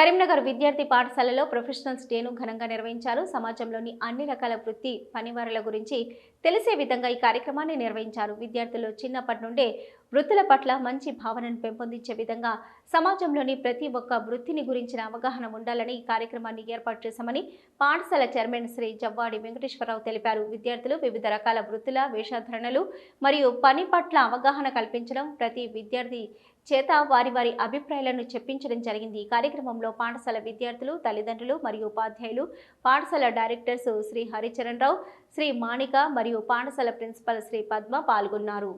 కరీంనగర్ విద్యార్థి పాఠశాలలో ప్రొఫెషనల్స్ డేను ఘనంగా నిర్వహించారు. సమాజంలోని అన్ని రకాల వృత్తి పనివారుల గురించి తెలిసే విధంగా ఈ కార్యక్రమాన్ని నిర్వహించారు. విద్యార్థులు చిన్నప్పటి నుండే వృత్తుల పట్ల మంచి భావనను పెంపొందించే విధంగా సమాజంలోని ప్రతి ఒక్క వృత్తిని గురించిన అవగాహన ఉండాలని ఈ కార్యక్రమాన్ని ఏర్పాటు చేశామని పాఠశాల చైర్మన్ శ్రీ జవ్వాడి వెంకటేశ్వరరావు తెలిపారు. విద్యార్థులు వివిధ రకాల వృత్తుల వేషధరణలు మరియు పని పట్ల అవగాహన కల్పించడం ప్రతి విద్యార్థి చేత వారి వారి అభిప్రాయాలను చెప్పించడం జరిగింది. ఈ కార్యక్రమంలో పాఠశాల విద్యార్థులు తల్లిదండ్రులు మరియు ఉపాధ్యాయులు పాఠశాల డైరెక్టర్స్ శ్రీ హరిచరణ్ రావు శ్రీ మాణిక మరియు పాఠశాల ప్రిన్సిపల్ శ్రీ పద్మ పాల్గొన్నారు.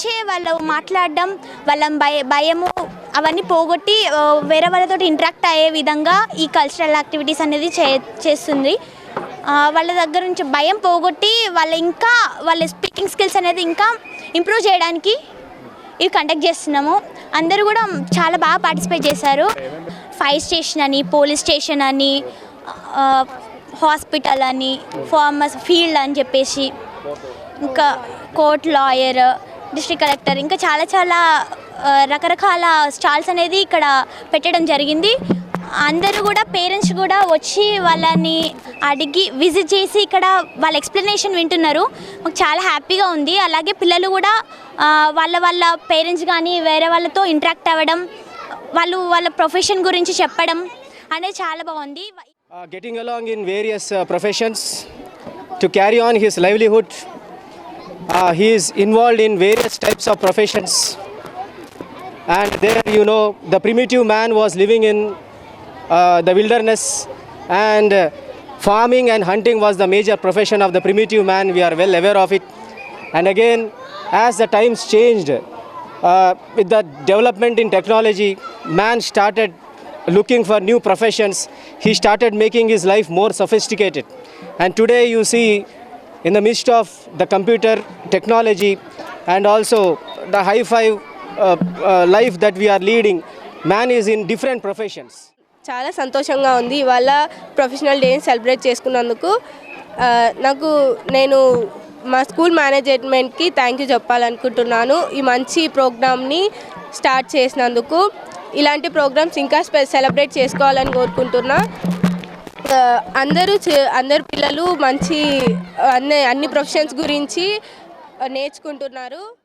వచ్చే వాళ్ళు మాట్లాడడం వాళ్ళ భయ భయము అవన్నీ పోగొట్టి వేరే వాళ్ళతో ఇంటరాక్ట్ అయ్యే విధంగా ఈ కల్చరల్ యాక్టివిటీస్ అనేది చే చేస్తుంది. వాళ్ళ దగ్గర నుంచి భయం పోగొట్టి వాళ్ళ ఇంకా వాళ్ళ స్పీకింగ్ స్కిల్స్ అనేది ఇంకా ఇంప్రూవ్ చేయడానికి ఇవి కండక్ట్ చేస్తున్నాము. అందరూ కూడా చాలా బాగా పార్టిసిపేట్ చేశారు. ఫైర్ స్టేషన్ అని పోలీస్ స్టేషన్ అని హాస్పిటల్ అని ఫార్మస్ ఫీల్డ్ అని చెప్పేసి ఇంకా కోర్ట్ లాయర్ డిస్ట్రిక్ట్ కలెక్టర్. ఇంకా చాలా చాలా రకరకాల స్టాల్స్ అనేది ఇక్కడ పెట్టడం జరిగింది. అందరూ కూడా పేరెంట్స్ కూడా వచ్చి వాళ్ళని అడిగి విజిట్ చేసి ఇక్కడ వాళ్ళ ఎక్స్ప్లెనేషన్ వింటున్నారు. మాకు చాలా హ్యాపీగా ఉంది. అలాగే పిల్లలు కూడా వాళ్ళ వాళ్ళ పేరెంట్స్ కానీ వేరే వాళ్ళతో ఇంటరాక్ట్ అవ్వడం వాళ్ళు వాళ్ళ ప్రొఫెషన్ గురించి చెప్పడం అనేది చాలా బాగుంది. Getting along in various professions to carry on his livelihood. Uh, he is involved in various types of professions. And there, you know, the primitive man was living in uh, the wilderness, and uh, farming and hunting was the major profession of the primitive man. We are well aware of it. And again, as the times changed, uh, with the development in technology, man started looking for new professions. He started making his life more sophisticated. And today, you see, in the midst of the computer technology and also the high five uh, uh, life that we are leading, man is in different professions. చాలా సంతోషంగా ఉంది. ఇవాళ professional డేని celebrate చేసుకున్నందుకు. నాకు నేను మా school మేనేజ్మెంట్కి థ్యాంక్ యూ చెప్పాలనుకుంటున్నాను. ఈ మంచి ప్రోగ్రామ్ని స్టార్ట్ చేసినందుకు. ఇలాంటి ప్రోగ్రామ్స్ ఇంకా సెలబ్రేట్ చేసుకోవాలని కోరుకుంటున్నా. అందరూ చే- అందరు పిల్లలు మంచి అన్ని అన్ని ప్రొఫెషన్స్ గురించి నేర్చుకుంటున్నారు.